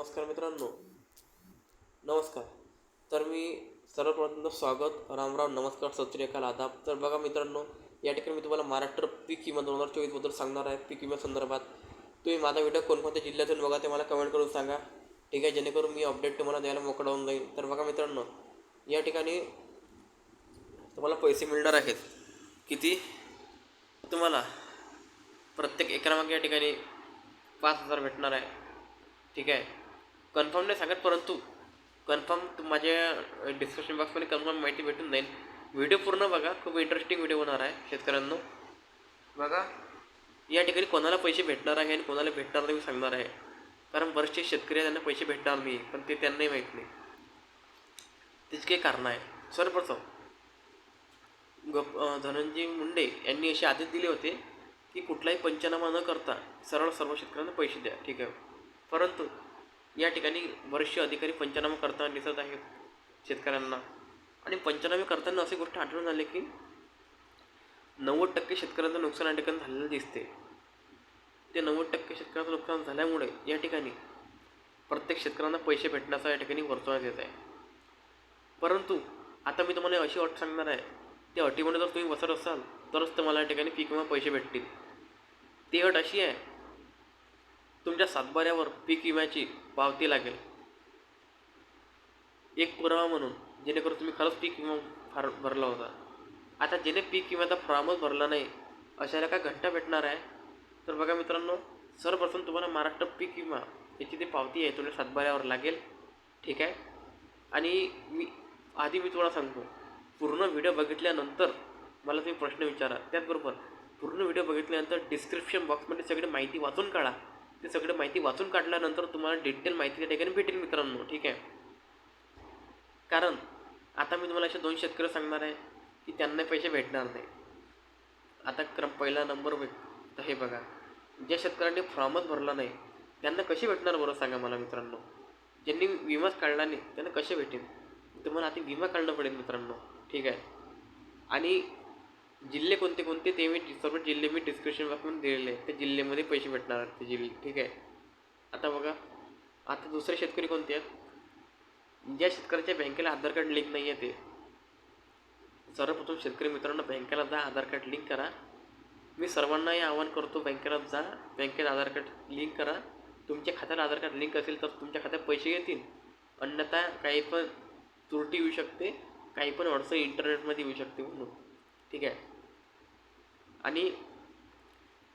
नमस्कार मित्रांनो. नमस्कार. तर मी सर्वप्रथम स्वागत रामराम नमस्कार सत आदाब. तर बघा मित्रांनो या ठिकाणी मी तुम्हाला महाराष्ट्र पीक किंमत दोन हजार चोवीसबद्दल सांगणार आहे पीक किंमत संदर्भात. तुम्ही माझा व्हिडिओ कोणकोणत्या जिल्ह्यातून बघा ते मला कमेंट करून सांगा. ठीक आहे जेणेकरून मी अपडेट तुम्हाला द्यायला मोकळा होऊन जाईल तर बघा मित्रांनो या ठिकाणी तुम्हाला पैसे मिळणार आहेत. किती? तुम्हाला प्रत्येक एकरामागे या ठिकाणी पाच हजार भेटणार आहे. ठीक आहे? कन्फर्म नाही सांगत परंतु कन्फर्म तु माझ्या डिस्क्रिप्शन बॉक्समध्ये कन्फर्म माहिती भेटून जाईल. व्हिडिओ पूर्ण बघा खूप इंटरेस्टिंग व्हिडिओ होणार आहे शेतकऱ्यांनो. बघा. या ठिकाणी कोणाला पैसे भेटणार आहे आणि कोणाला भेटणार नाही मी सांगणार आहे. कारण बरेचसे शेतकरी त्यांना पैसे भेटणार नाही पण ते त्यांनाही माहीत नाही. त्याची काही कारणं आहे. सर्वप्रथम गप धनंजय मुंडे यांनी असे आदेश दिले होते की कुठलाही पंचनामा न करता सरळ सर्व शेतकऱ्यांना पैसे द्या. ठीक आहे. परंतु या ठिकाणी बरेचसे अधिकारी पंचनामा करताना दिसत आहेत शेतकऱ्यांना. आणि पंचनामे करताना अशी गोष्ट आढळून आली की नव्वद टक्के शेतकऱ्यांचं नुकसान या ठिकाणी झालेलं दिसते ते नव्वद टक्के शेतकऱ्यांचं नुकसान झाल्यामुळे या ठिकाणी प्रत्येक शेतकऱ्यांना पैसे भेटण्याचा या ठिकाणी वर्तवण्यात येत आहे. परंतु आता मी तुम्हाला अशी अट सांगणार आहे त्या अटीमध्ये जर तुम्ही बसत असाल तरच तुम्हाला या ठिकाणी पीक विमा पैसे भेटतील. ती अट अशी आहे तुमच्या सातबाऱ्यावर पीक विम्याची पावती लागेल. एक पुरावा म्हणून जेणेकरून तुम्ही खरंच पीक विमा फार भरला होता. आता जेणे पीक विम्याचा फॉर्मच भरला नाही अशाला काय घंटा भेटणार आहे? तर बघा मित्रांनो सर्वप्रथम तुम्हाला महाराष्ट्र पीक विमा याची ती पावती आहे तुमच्या सातबाऱ्यावर लागेल. ठीक आहे? आणि मी आधी मी तुम्हाला सांगतो पूर्ण व्हिडिओ बघितल्यानंतर मला तुम्ही प्रश्न विचारा. त्याचबरोबर पूर्ण व्हिडिओ बघितल्यानंतर डिस्क्रिप्शन बॉक्समध्ये सगळी माहिती वाचून काढा. ते सगळं माहिती वाचून काढल्यानंतर तुम्हाला डिटेल माहिती त्या ठिकाणी भेटेल मित्रांनो ठीक आहे? कारण आता मी तुम्हाला असे दोन शेतकरी सांगणार आहे की त्यांना पैसे भेटणार नाही. आता क्रम पहिला नंबर भेट हे बघा ज्या शेतकऱ्यांनी फॉर्मच भरला नाही त्यांना कसे भेटणार बरं सांगा मला मित्रांनो? ज्यांनी विमाच काढला नाही त्यांना कसे भेटेल? तुम्हाला आता विमा काढणं पडेल मित्रांनो ठीक आहे? आणि जिल्हे कोणते कोणते ते मी सर्व जिल्हे मी डिस्क्रिप्शन बॉक्समध्ये दिलेले आहेत. त्या जिल्ह्यामध्ये पैसे भेटणार आहेत ते जिल्हे ठीक आहे? आता बघा आता दुसरे शेतकरी कोणते आहेत? ज्या शेतकऱ्याच्या बँकेला आधार कार्ड लिंक नाही आहे ते. सर्वप्रथम शेतकरी मित्रांनो बँकेला जा आधार कार्ड लिंक करा. मी सर्वांनाही आवाहन करतो बँकेला जा बँकेत आधार कार्ड लिंक करा. तुमच्या खात्याला आधार कार्ड लिंक असेल तर तुमच्या खात्यात पैसे येतील. अन्यथा काही पण त्रुटी येऊ शकते काही पण अडचण इंटरनेटमध्ये येऊ शकते म्हणून. ठीक आहे? आणि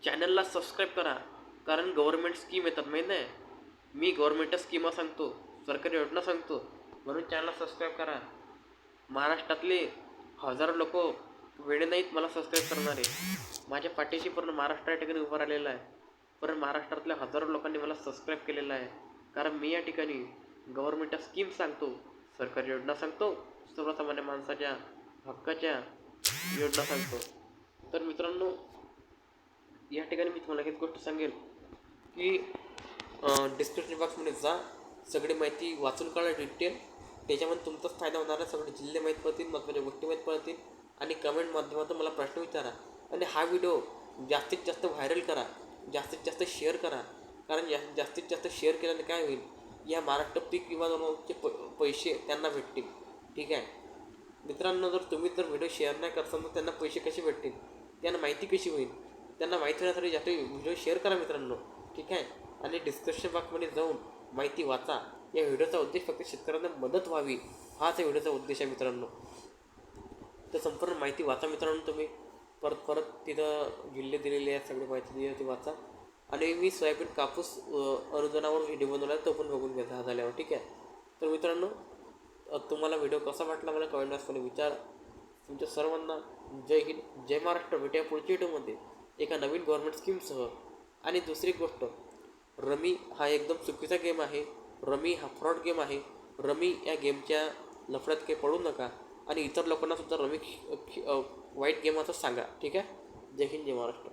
चॅनलला सबस्क्राईब करा. कारण गव्हर्मेंट स्कीम येतात माहीत नाही? मी गव्हर्मेंटच्या स्कीमा सांगतो सरकारी योजना सांगतो. म्हणून चॅनलला सबस्क्राईब करा. महाराष्ट्रातले हजारो लोक वेळे नाहीत मला सबस्क्राईब करणारे. माझ्या पाठीशी पूर्ण महाराष्ट्र या ठिकाणी उभं राहिलेला आहे. पण महाराष्ट्रातल्या हजारो लोकांनी मला सबस्क्राईब केलेलं आहे. कारण मी या ठिकाणी गव्हर्मेंटच्या स्कीम सांगतो सरकारी योजना सांगतो सर्वसामान्य माणसाच्या हक्काच्या योजना सांगतो. तर मित्रांनो या ठिकाणी मी तुम्हाला एक गोष्ट सांगेल की डिस्क्रिप्शन बॉक्समध्ये जा सगळी माहिती वाचून काढा डिटेल त्याच्यामध्ये तुमचाच फायदा होणार आहे सगळे जिल्हे माहीत पडतील महत्त्वाच्या गोष्टी माहीत पडतील आणि कमेंट माध्यमातून मला प्रश्न विचारा. आणि हा व्हिडिओ जास्तीत जास्त व्हायरल करा जास्तीत जास्त शेअर करा. कारण जा जास्तीत जास्त शेअर केल्याने काय होईल या महाराष्ट्र पीक विमाचे प पैसे त्यांना भेटतील. ठीक आहे? मित्रांनो जर तुम्ही जर व्हिडिओ शेअर नाही करता तर त्यांना पैसे कसे भेटतील? त्यांना माहिती कशी होईल? त्यांना माहिती होण्यासाठी जास्त व्हिडिओ शेअर करा मित्रांनो ठीक आहे? आणि डिस्क्रिप्शन बॉक्समध्ये जाऊन माहिती वाचा. या व्हिडिओचा उद्देश फक्त शेतकऱ्यांना मदत व्हावी. हाच या व्हिडिओचा उद्देश आहे मित्रांनो. तर संपूर्ण माहिती वाचा मित्रांनो तुम्ही. परत परत तिथं जिल्हे दिलेले आहेत सगळी माहिती दिली ती वाचा. आणि मी सोयाबीन कापूस अर्जनावर अनुदानावर व्हिडिओ बनवला आहे तो पण बघून घ्या झाल्यावर ठीक आहे? तर मित्रांनो तुम्हाला व्हिडिओ कसा वाटला मला कमेंट बॉक्समध्ये विचार. तुमच्या सर्वांना जय हिंद जय महाराष्ट्र. भेटूया पुढच्या व्हिडिओमध्ये एका नवीन गव्हर्मेंट स्कीमसह आणि दुसरी गोष्ट रमी हा एकदम चुकीचा गेम आहे. रमी हा फ्रॉड गेम आहे. रमी या गेमच्या लफड्यात काही पडू नका. आणि इतर लोकांनासुद्धा रमी वाईट गेम असं सांगा. ठीक आहे? जय हिंद जय महाराष्ट्र.